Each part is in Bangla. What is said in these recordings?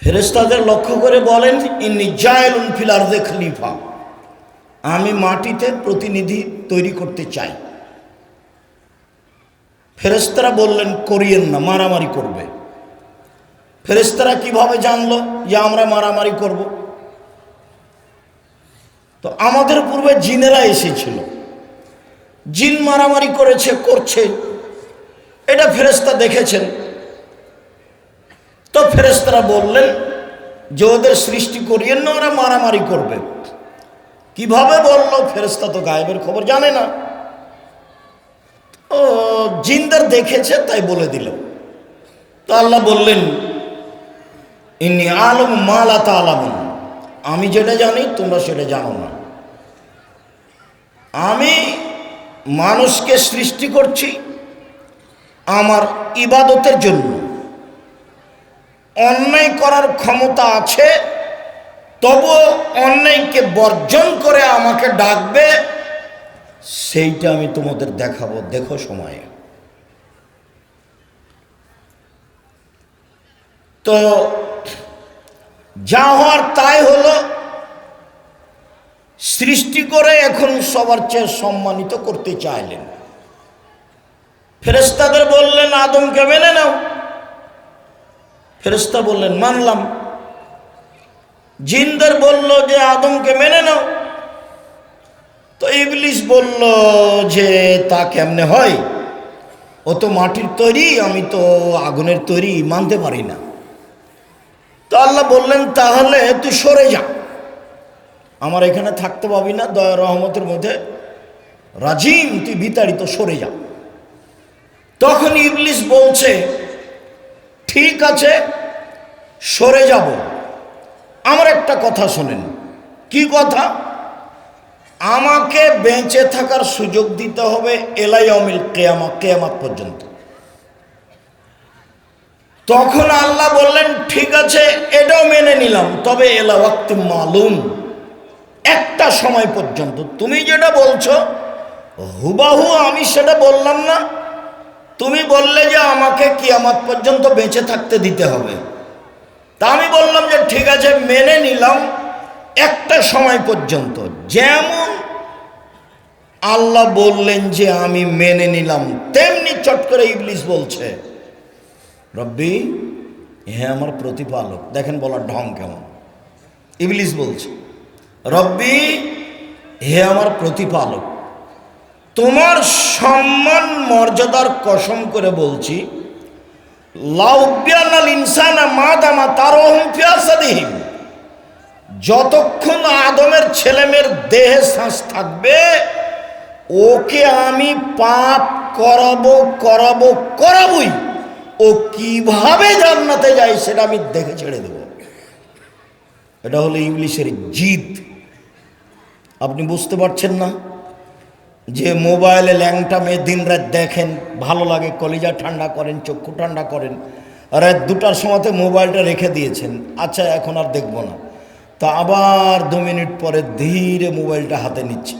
ফেরেস্তাদের লক্ষ্য করে বলেন, ইন্নি জায়লুন ফিলার দে খলিফা। আমি মাটিতে প্রতিনিধি তৈরি করতে চাই। ফেরেস্তারা বললেন, করিয়েন না, মারামারি করবে। ফেরেস্তারা কীভাবে জানলো যে আমরা মারামারি করব? তো আমাদের পূর্বে জিনেরা এসেছিল। জিন মারামারি করেছে, করছে। এটা ফেরেস্তা দেখেছেন। তো ফেরেস্তারা বললেন যে ওদের সৃষ্টি করিয়ে না, ওরা মারামারি করবে। কীভাবে বলল ফেরেস্তা তো গায়েবের খবর জানে না। ও, জিনদের দেখেছে, তাই বলে দিল। তো আল্লাহ বললেন ইনি আলম মালাতা আলামন আমি যেটা জানি, তোমরা সেটা জানো না। আমি মানুষকে সৃষ্টি করছি আমার ইবাদতের জন্য। অন্যায় করার ক্ষমতা আছে, তবুও অন্যায়কে বর্জন করে আমাকে ডাকবে, সেইটা আমি তোমাদের দেখাবো। দেখো সময়ে। তো যা হওয়ার তাই হলো, সৃষ্টি করে এখন সবার চেয়ে সম্মানিত করতে চাইলেন। ফেরেস্তাদের বললেন, আদমকে মেনে নাও। ফেরেস্তা বললেন, মানলাম। জিন্দার বলল যে, আদমকে মেনে নাও। তো ইবলিশ বলল যে, তা কেমনে হয়? ও তো মাটির তৈরি, আমি তো আগুনের তৈরি মানতে পারি না। তো আল্লাহ বললেন, তাহলে তুই সরে যা। আমার এখানে থাকতে পাবি না, দয়া রহমতের মধ্যে রাজিম, তুই বিতাড়িত সরে যা। তখন ইবলিশ বলছে ঠিক আছে, সরে যাব। আমার একটা কথা শোনেন। কি কথা? আমাকে বেঁচে থাকার সুযোগ দিতে হবে এলাই অমিল কেয়ামা, কেয়ামাত পর্যন্ত। তখন আল্লাহ বললেন, ঠিক আছে, এটাও মেনে নিলাম। তবে এলা মালুম। একটা সময় পর্যন্ত। তুমি যেটা বলছো, হুবাহু আমি সেটা বললাম না। তুমি বললে যে আমাকে কি কিয়ামত পর্যন্ত বেঁচে থাকতে দিতে হবে। তা আমি বললাম যে ঠিক আছে, মেনে নিলাম একটা সময় পর্যন্ত। যেমন আল্লাহ বললেন যে আমি মেনে নিলাম, তেমনি চট করে ইবলিশ বলছে, রব্বি হ্যাঁ আমার প্রতিপালক। দেখেন বলার ঢং কেমন। ইবলিশ বলছে, রব্বি হে আমার প্রতিপালক। তোমার সম্মান, মর্যাদার কসম করে বলছি ইনসানা মা তার যতক্ষণ আদমের ছেলেমেয়ের দেহে শ্বাস থাকবে, ওকে আমি পাপ করাবো করাবো, করাবই, ও কীভাবে জান্নাতে যায় সেটা আমি দেখে ছেড়ে দেব। এটা হলো ইংলিশের জিদ। আপনি বুঝতে পারছেন না? যে মোবাইলে ল্যাংটা মেয়ে দিন রাত দেখেন, ভালো লাগে, কলিজা ঠান্ডা করেন, চক্ষু ঠান্ডা করেন, রাত দুটার সময়তে মোবাইলটা রেখে দিয়েছেন। আচ্ছা এখন আর দেখব না। তা আবার দু মিনিট পরে ধীরে মোবাইলটা হাতে নিচ্ছে।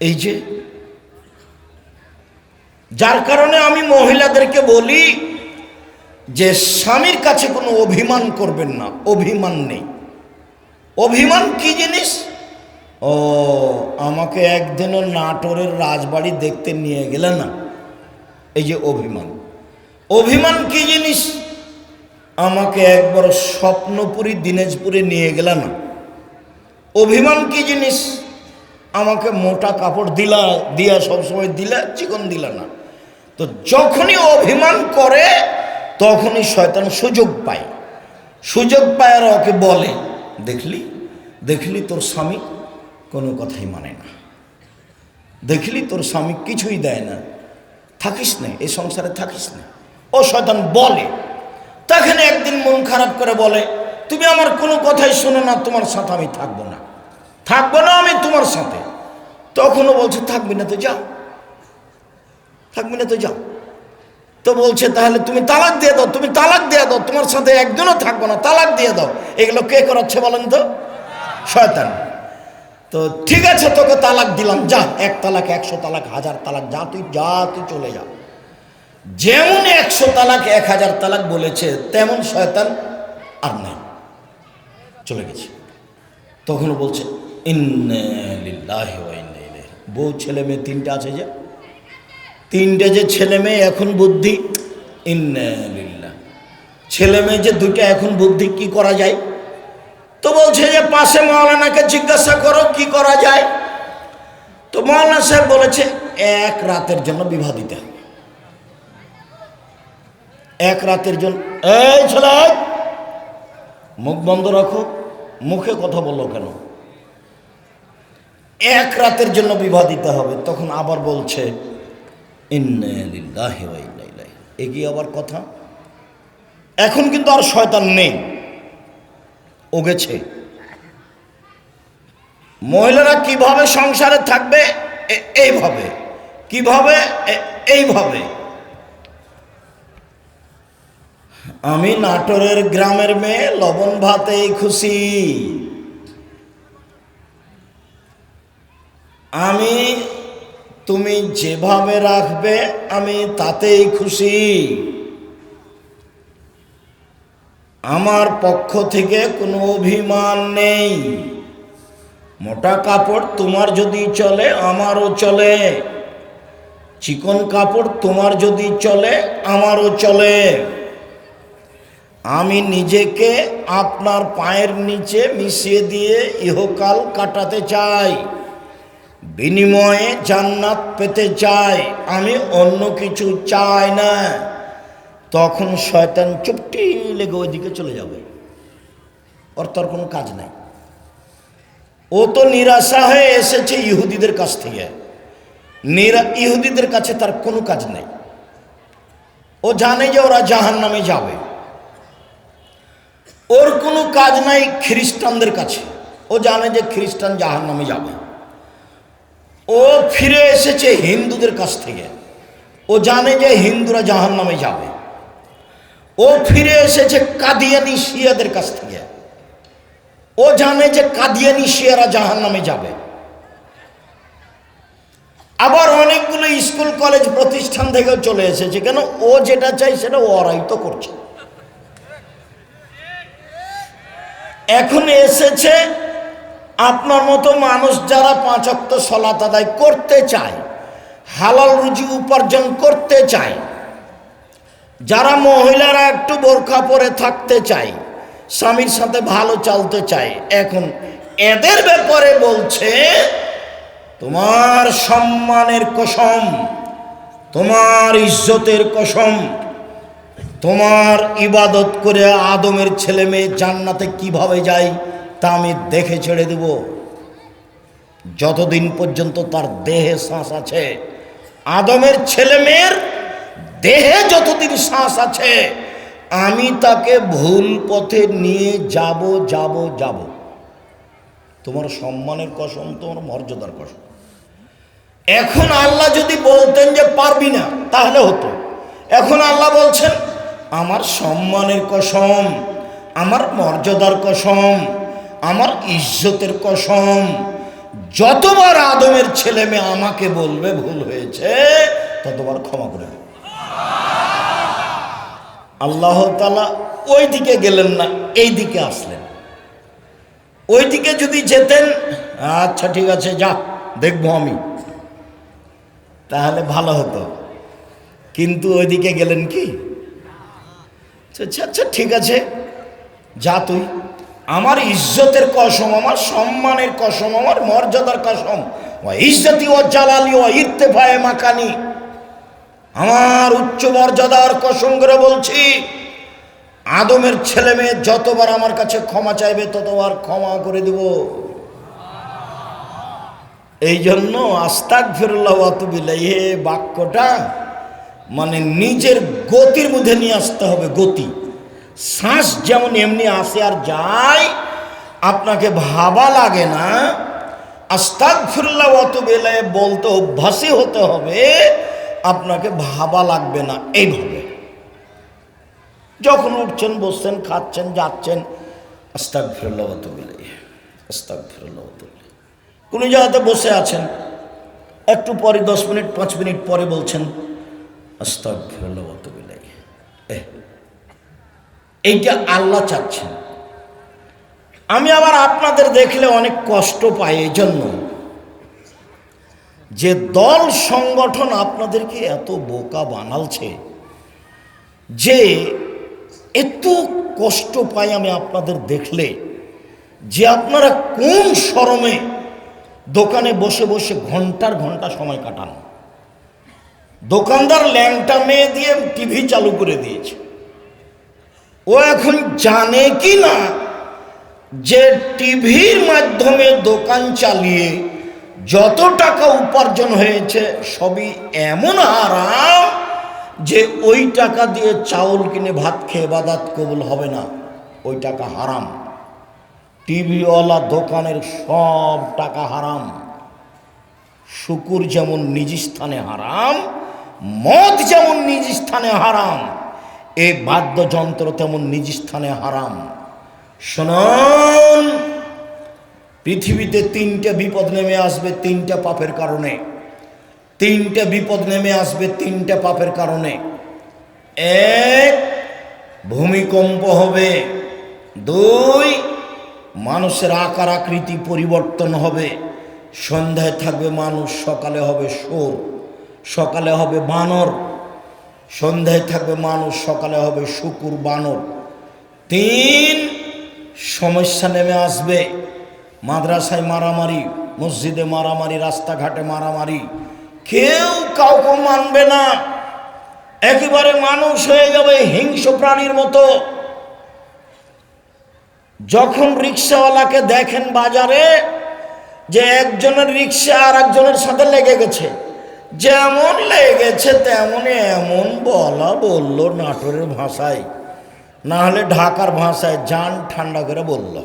এই যে, যার কারণে আমি মহিলাদেরকে বলি যে স্বামীর কাছে কোনো অভিমান করবেন না, অভিমান নেই। অভিমান কি জিনিস? ও, আমাকে একদিনও নাটোরের রাজবাড়ি দেখতে নিয়ে গেলে না। এই যে অভিমান। অভিমান কি জিনিস? আমাকে একবার স্বপ্নপুরী দিনাজপুরে নিয়ে গেলে না। অভিমান কি জিনিস? আমাকে মোটা কাপড় দিলা, দিয়া সবসময় দিলা, চিকন দিলা না। তো যখনই অভিমান করে, তখনই শয়তান সুযোগ পায়। সুযোগ পায় আর ওকে বলে, দেখলি? দেখলি তোর স্বামী? কোনো কথাই মানে না। দেখলি তোর স্বামী কিছুই দেয় না। থাকিস না, এই সংসারে থাকিস না। ও শয়তান বলে। তখন একদিন মন খারাপ করে বলে, তুমি আমার কোনো কথাই শোনো না, তোমার সাথে আমি থাকব না। থাকব না আমি তোমার সাথে। তখনও বলছে, থাকবি না তো যাও থাকবি না তো যাও তো বলছে, তাহলে তুমি তালাক দিয়ে দাও, তুমি তালাক দিয়ে দাও, তোমার সাথে একজনও থাকব না, তালাক দিয়ে দাও। এগুলো কে করাচ্ছে বলেন তো? শয়তান। তো ঠিক আছে, তোকে তালাক দিলাম, যা, এক তালাক, একশো তালাক, হাজার তালাক, যা তুই যা তুই চলে যা। যেমন একশো তালাক, এক হাজার তালাক বলেছে, তেমন শয়তান আর নাই। চলে গেছে। তখনও বলছে বউ, ছেলে, মেয়ে, তিনটা আছে যে? তিনটে যে ছেলে, মেয়ে, এখন বুদ্ধি? ইন্না ছেলে, মেয়ে যে দুইটা এখন বুদ্ধি, কি করা যায়? তো বলছে যে পাশে মৌলানাকে জিজ্ঞাসা করো, কি করা যায়? তো মৌলানা সাহেব বলেছে, এক রাতের জন্য বিবাহ দিতে হবে। এক রাতের জন্য। এই ছেলে, মুখ বন্ধ রাখো, মুখে কথা বলল কেন? এক রাতের জন্য বিবাহ দিতে হবে, তখন আবার বলছে এগিয়ে আবার কথা? এখন কিন্তু আর শয়তান নেই। ও গেছে মহিলারা কীভাবে সংসারে থাকবে? এইভাবে। কীভাবে? এইভাবে। আমি নাটোরের গ্রামের মেয়ে, লবণ ভাতেই খুশি। আমি, তুমি যেভাবে রাখবে, আমি তাতেই খুশি। আমার পক্ষ থেকে কোনো অভিমান নেই। মোটা কাপড় তোমার যদি চলে, আমারও চলে। চিকন কাপড় তোমার যদি চলে, আমারও চলে। আমি নিজেকে আপনার পায়ের নিচে মিশিয়ে দিয়ে ইহকাল কাটাতে চাই। বিনিময়ে জান্নাত পেতে চাই। আমি অন্য কিছু চাই না। তখন শয়তান চুপটি লেগে ওইদিকে চলে যাবে। ওর তোর কোনো কাজ নাই। ও তো নিরাশা হয়ে এসেছে ইহুদিদের কাছ থেকে। নিরা, ইহুদিদের কাছে তার কোনো কাজ নাই। ও জানে যে ওরা জাহান নামে যাবে। ওর কোনো কাজ নাই খ্রিস্টানদের কাছে। ও জানে যে খ্রিস্টান জাহান নামে যাবে। ও ফিরে এসেছে হিন্দুদের কাছ থেকে। ও জানে যে হিন্দুরা জাহান নামে যাবে। ও ফিরে এসেছে কাদিয়ানি শিয়াদের কাছ থেকে। ও জানে যে কাদিয়ানি শিয়ারা জাহান নামে যাবে। আবার অনেকগুলো স্কুল, কলেজ, প্রতিষ্ঠান থেকেও চলে এসেছে। কেন? ও যেটা চাই সেটা ওরাই তো করছে। এখন এসেছে আপনার মতো মানুষ যারা পাঁচক্ত সলাত আদায় করতে চায়, হালাল রুজি উপার্জন করতে চায় যারা মহিলারা একটু বোরখা পরে থাকতে চায়, স্বামীর সাথে ভালো চলতে চায়, এখন এদের ব্যাপারে বলছে, তোমার সম্মানের কসম, তোমার ইজ্জতের কসম, তোমার ইবাদত করে আদমের ছেলে মেয়ে জান্নাতে কীভাবে যায়, তা আমি দেখে ছেড়ে দেব। যতদিন পর্যন্ত তার দেহে শ্বাস আছে, আদমের ছেলে মেয়ের দেহে যতদিন শ্বাস আছে, আমি তাকে ভুল পথে নিয়ে যাব যাব যাব। তোমার সম্মানের কসম, তোমার মর্যাদার কসম। এখন আল্লাহ যদি বলতেন যে পারবি না, তাহলে হতো। এখন আল্লাহ বলছেন, আমার সম্মানের কসম, আমার মর্যাদার কসম, আমার ইজ্জতের কসম, যতবার আদমের ছেলে মেয়ে আমাকে বলবে ভুল হয়েছে, ততবার ক্ষমা করে দেব। আল্লাহ তালা ওই দিকে গেলেন না এই দিকে আসলেন। ওই দিকে যদি যেতেন আচ্ছা ঠিক আছে যা দেখব আমি। তাহলে ভালো হতো। কিন্তু ওইদিকে গেলেন কি? আচ্ছা আচ্ছা ঠিক আছে, যা তুই। আমার ইজ্জতের কসম, আমার সম্মানের কসম, আমার মর্যাদার কসম। ও ইজ্জতি ও জালালি ও ইর্তেফায়ে মাকানি। আমার উচ্চ মর্যাদার কসম করে বলছি, আদমের ছেলে মেয়ে যতবার আমার কাছে ক্ষমা চাইবে, ততবার ক্ষমা করে দিব। এই জন্য আস্তাক ফিরুল্লাহ হে বাক্যটা মানে নিজের গতির মধ্যে নিয়ে আসতে হবে, গতি। শ্বাস যেমন এমনি আসে আর যায়, আপনাকে ভাবা লাগে না। আস্তাক ফিরুল্লাহ বেলায় বলতে অভ্যাসী হতে হবে আপনাকে ভাবা লাগবে না, এইভাবে। যখন উঠছেন, বসছেন, খাচ্ছেন, যাচ্ছেন আস্তাক ফিরুল্লাহ বেলায় আস্তাক ফিরুল্লাহ কোনো জায়গাতে বসে আছেন, একটু পরে, দশ মিনিট, পাঁচ মিনিট পরে বলছেন, আস্তাগফিরুল্লাহ ওয়া আতুবু ইলাইহি। এইটা আল্লাহ চাচ্ছেন। আমি আবার আপনাদের দেখলে অনেক কষ্ট পাই এই জন্য যে দল সংগঠন আপনাদেরকে এত বোকা বানালছে, যে এত কষ্ট পাই আমি আপনাদের দেখলে, যে আপনারা কোন শরমে দোকানে বসে বসে ঘণ্টার ঘণ্টা সময় কাটান। দোকানদার ল্যাংটা মেয়ে দিয়ে টিভি চালু করে দিয়েছে। ও এখন জানে কি না যে টিভির মাধ্যমে দোকান চালিয়ে যত টাকা উপার্জন হয়েছে, সবই এমন আরাম যে ওই টাকা দিয়ে চাউল কিনে ভাত খেয়ে বাদাত কবুল হবে না। ওই টাকা হারাম। টিভিওয়ালা দোকানের সব টাকা হারাম। শুকুর যেমন নিজ স্থানে হারাম, মদ যেমন নিজ স্থানে হারাম এই বাদ্যযন্ত্র তেমন নিজ স্থানে হারাম। শুনুন পৃথিবীতে তিনটে বিপদ নেমে আসবে তিনটা পাপের কারণে। তিনটে বিপদ নেমে আসবে তিনটা পাপের কারণে। এক, ভূমিকম্প হবে। দুই, মানুষের আকার আকৃতি পরিবর্তন হবে। সন্ধ্যায় থাকবে মানুষ, সকালে হবে সোর, সকালে হবে বানর। সন্ধ্যায় থাকবে মানুষ, সকালে হবে শুকুর বানর। তিন, সমস্যা নেমে আসবে। মাদ্রাসায় মারামারি, মসজিদে মারামারি, রাস্তাঘাটে মারামারি, কেউ কাউকে মানবে না। একেবারে মানুষ হয়ে যাবে হিংস্র প্রাণীর মতো। যখন রিক্সাওয়ালাকে দেখেন বাজারে, যে একজনের রিক্সা আর একজনের সাথে লেগে গেছে, যেমন লেগেছে তেমনই এমন বলা বলল নাটোরের ভাষায়। না হলে ঢাকার ভাষায় যান ঠান্ডা করে বলল।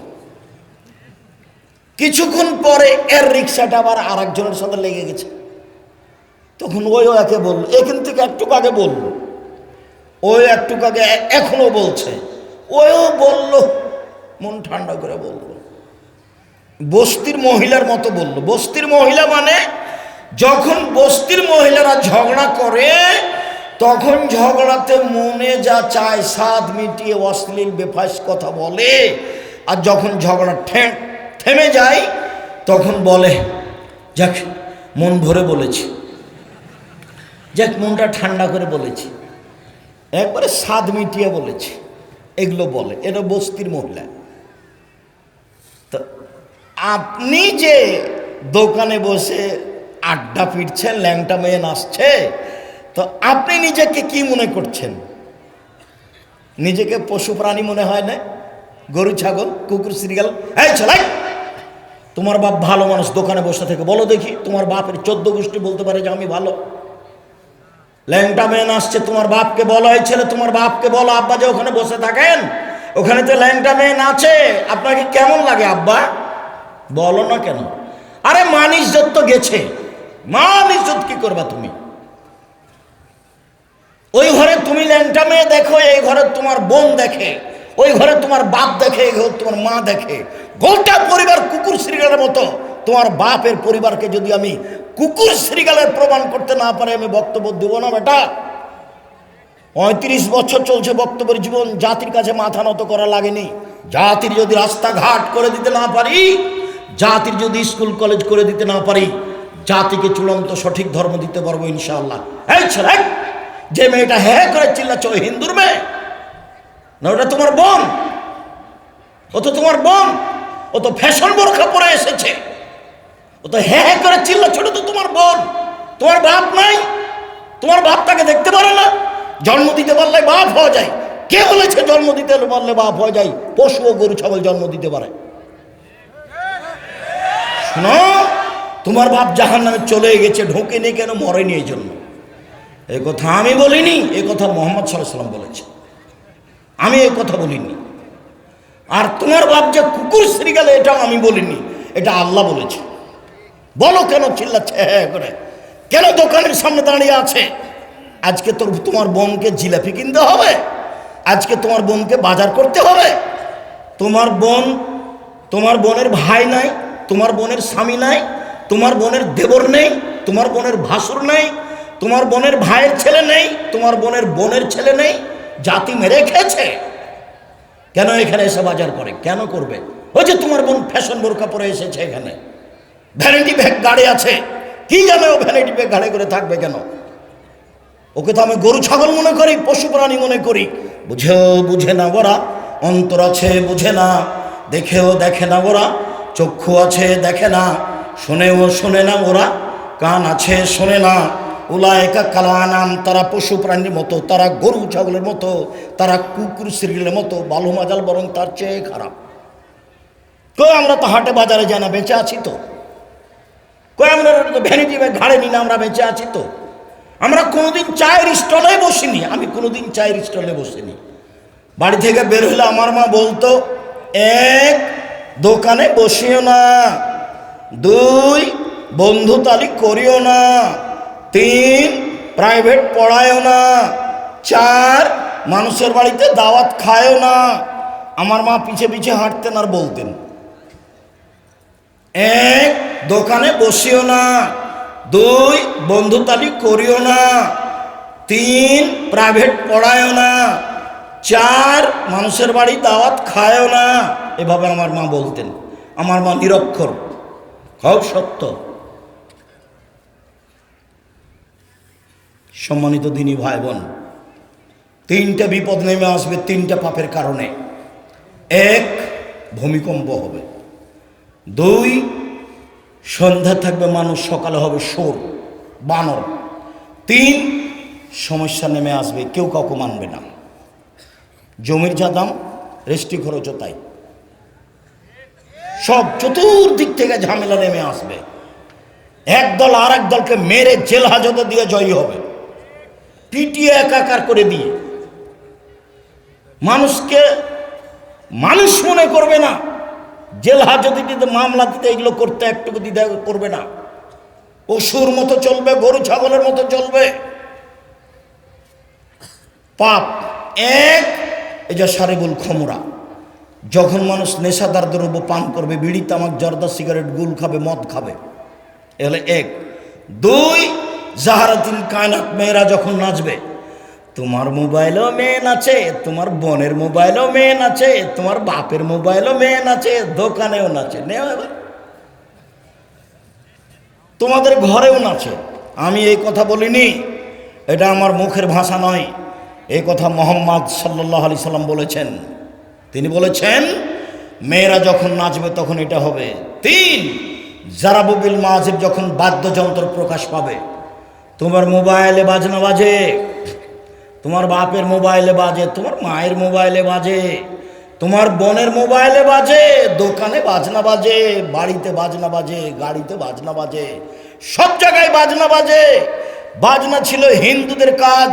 কিছুক্ষণ পরে এর রিক্সাটা আবার আর একজনের সাথে লেগে গেছে। তখন ওইও একে বলল, এখান থেকে একটু আগে বলল ওই একটু আগে এ- এখনও বলছে। ওইও বলল, মন ঠান্ডা করে বলল। বস্তির মহিলার মতো বলল। বস্তির মহিলা মানে যখন বস্তির মহিলারা ঝগড়া করে, তখন ঝগড়াতে মনে যা চায় স্বাদ মিটিয়ে অশ্লীল, বেফাস কথা বলে। আর যখন ঝগড়া ঠে- থেমে যায় তখন বলে, যাক, মন ভরে বলেছি। যাক, মনটা ঠান্ডা করে বলেছি। একবারে স্বাদ মিটিয়ে বলেছি। এগুলো বলে, এটা বস্তির মহিলা। তো আপনি যে দোকানে বসে আড্ডা ফিরছেন ল্যাংটা মেয়ে নাচছে, তো আপনি নিজেকে কি মনে করছেন? নিজেকে পশু প্রাণী মনে হয় না? গরু, ছাগল, কুকুর শ্রীগাল এই চলাই তোমার বাপ ভালো মানুষ দোকানে বসে থেকে, বলো দেখি, তোমার বাপের চোদ্দ গোষ্ঠী বলতে পারে যে আমি ভালো। ল্যাংটা মেয়ে আসছে, তোমার বাপকে বলো, এই ছেলে তোমার বাপকে বলো, আব্বা যে ওখানে বসে থাকেন, ওখানে তো ল্যাংটা মেয়ে নাচে আপনাকে কেমন লাগে আব্বা? বলো না কেন। আরে মান ইজ্জত তো গেছে। মান ইজ্জত কি করবা তুমি? ওই ঘরে তুমি ল্যাংটা মেয়ে দেখো, এই ঘরে তোমার বোন দেখে। ওই ঘরে তোমার বাপ দেখে তোমার মা দেখে। গোটা পরিবার কুকুর শ্রীগালের মতো। তোমার বাপের পরিবারকে যদি আমি কুকুর শ্রীগালের প্রমাণ করতে না পারে, আমি বক্তব্য দেবো না, বেটা। পঁয়ত্রিশ বছর চলছে বক্তব্যের জীবন, জাতির কাছে মাথা নত করা লাগেনি। জাতির যদি রাস্তাঘাট করে দিতে না পারি, জাতির যদি স্কুল, কলেজ করে দিতে না পারি, জাতিকে চূড়ান্ত সঠিক ধর্ম দিতে পারব ইনশাআল্লাহ। এই ছেলে, যে মেয়েটা হ্যাঁ করে চিল্লাচ্ছ হিন্দুর মেয়ে? না, ওটা তোমার বোন ও তো তোমার বোন ও তো ফ্যাশন বোরখা পরে এসেছে। ও তো হ্যাঁ হ্যাঁ করে চিল্লাচ্ছ ওটা তো তোমার বোন তোমার বাপ নাই। তোমার বাপ তাকে দেখতে পারে না। জন্ম দিতে পারলে বাপ হওয়া যায়। কে বলেছে জন্ম দিতে পারলে বাপ হওয়া যায়? পশু ও গরু, ছাগল জন্ম দিতে পারে। শোনো, তোমার বাপ জাহান নামে চলে গেছে, ঢোকেনি কেন, মরেনি এই জন্য। এই কথা আমি বলিনি এই কথা মোহাম্মদ সাল্লাহ সাল্লাম বলেছে। আমি এই কথা বলিনি। আর তোমার বাপ যে কুকুর শ্রীগালে এটাও আমি বলিনি। এটা আল্লাহ বলেছে। বলো কেন চিল্লাচ্ছে হ্যাঁ হ্যাঁ করে? কেন দোকানের সামনে দাঁড়িয়ে আছে? আজকে তোর তোমার বোনকে জিলাপি কিনতে হবে। আজকে তোমার বোনকে বাজার করতে হবে। তোমার বোন, তোমার বোনের ভাই নাই, তোমার বোনের স্বামী নাই, তোমার বোনের দেবর নেই, তোমার বোনের ভাসুর নেই, তোমার বোনের ভাইয়ের ছেলে নেই, তোমার বোনের বোনের ছেলে নেই জাতি মেরে খেয়েছে। কেন এখানে এসে বাজার করে? কেন করবে? ওই যে তোমার বোন ফ্যাশন বোরকা পরে এসেছে এখানে। ভ্যানিটি ব্যাগ গাড়ি আছে। কি জানে ও ভ্যানিটি ব্যাগ গাড়ি করে থাকবে কেন? ওকে তো আমি গরু ছাগল মনে করি, পশু প্রাণী মনে করি। বুঝেও বুঝে না ওরা, অন্তর আছে বুঝে না। দেখেও দেখে না ওরা, চক্ষু আছে দেখে না। শোনেও শোনে না ওরা, কান আছে শোনে না। উলায়কা কালানাম, তারা পশু প্রাণীর মতো, তারা গরু ছাগলের মতো, তারা কুকুর সিরিলের মতো, বালু মাজাল বরং তার চেয়ে খারাপ। কই আমরা তো হাটে বাজারে যাই না, বেঁচে আছি তো। কই আমরা ভ্যানিটি ঘাড়ে নিয়ে আমরা বেঁচে আছি তো। আমরা কোনোদিন চায়ের স্টলে বসিনি, আমি কোনোদিন চায়ের স্টলে বসিনি। বাড়ি থেকে বের হলে আমার মা বলতো, এক দোকানে বসিও না, দুই বন্ধু তালিক করিও না। তিন প্রাইভেট পড়ায়ও না। চার, মানুষের বাড়িতে দাওয়াত খায়ও না। আমার মা পিছে পিছে হাঁটতেন আর বলতেন। এক, দোকানে বসিও না। দুই বন্ধুতালি করিও না। তিন প্রাইভেট পড়ায়ও না। চার, মানুষের বাড়ি দাওয়াত খায়ও না। এভাবে আমার মা বলতেন। আমার মা নিরক্ষর। খুব সত্য। সম্মানিত দিনী ভাই বোন তিনটা বিপদ নেমে আসবে তিনটা পাপের কারণে। এক, ভূমিকম্প হবে। দুই, সন্ধ্যা থাকবে, মানুষ সকালে হবে সোর বানর। তিন, সমস্যা নেমে আসবে, কেউ কাউকে মানবে না। জমির যা দাম রেস্টি খরচও তাই। সব চতুর্দিক থেকে ঝামেলা নেমে আসবে। একদল আর এক দলকে মেরে জেল হাজতে দিয়ে জয়ী হবে। পিটিয়ে একাকার করে দিয়ে। মানুষকে মানুষ মনে করবে না। জেল দিতে মামলা দিতে এগুলো করতে একটুকু দিতে করবে না। পশুর মতো চলবে, গরু, ছাগলের মতো চলবে। পাপ এক, এই যে সারেবুল খমরা। যখন মানুষ নেশাদার দ্রব্য পান করবে, বিড়ি, তামাক, জর্দা, সিগারেট, গুল খাবে, মদ খাবে, এ হলে এক। দুই জাহারাতিন কায়নাত মেয়েরা যখন নাচবে, তোমার মোবাইলও মেয়ে নাচে, তোমার বোনের মোবাইলও মেয়ে নাচে, তোমার বাপের মোবাইলও মেয়ে নাচে, দোকানেও নাচে। নেও এবার। তোমাদের ঘরেও নাচে। আমি এই কথা বলিনি, এটা আমার মুখের ভাষা নয়। এই কথা মোহাম্মদ সাল্লাহ আলি সাল্লাম বলেছেন। তিনি বলেছেন, মেয়েরা যখন নাচবে তখন এটা হবে। তিন জারাবুবিল মাজিব যখন বাদ্যযন্ত্র প্রকাশ পাবে তোমার মোবাইলে বাজনা বাজে, তোমার বাপের মোবাইলে বাজে, তোমার মায়ের মোবাইলে বাজে, তোমার বোনের মোবাইলে বাজে, দোকানে বাজনা বাজে, বাড়িতে বাজনা বাজে, গাড়িতে বাজনা বাজে, সব জায়গায় বাজনা বাজে। বাজনা ছিল হিন্দুদের কাজ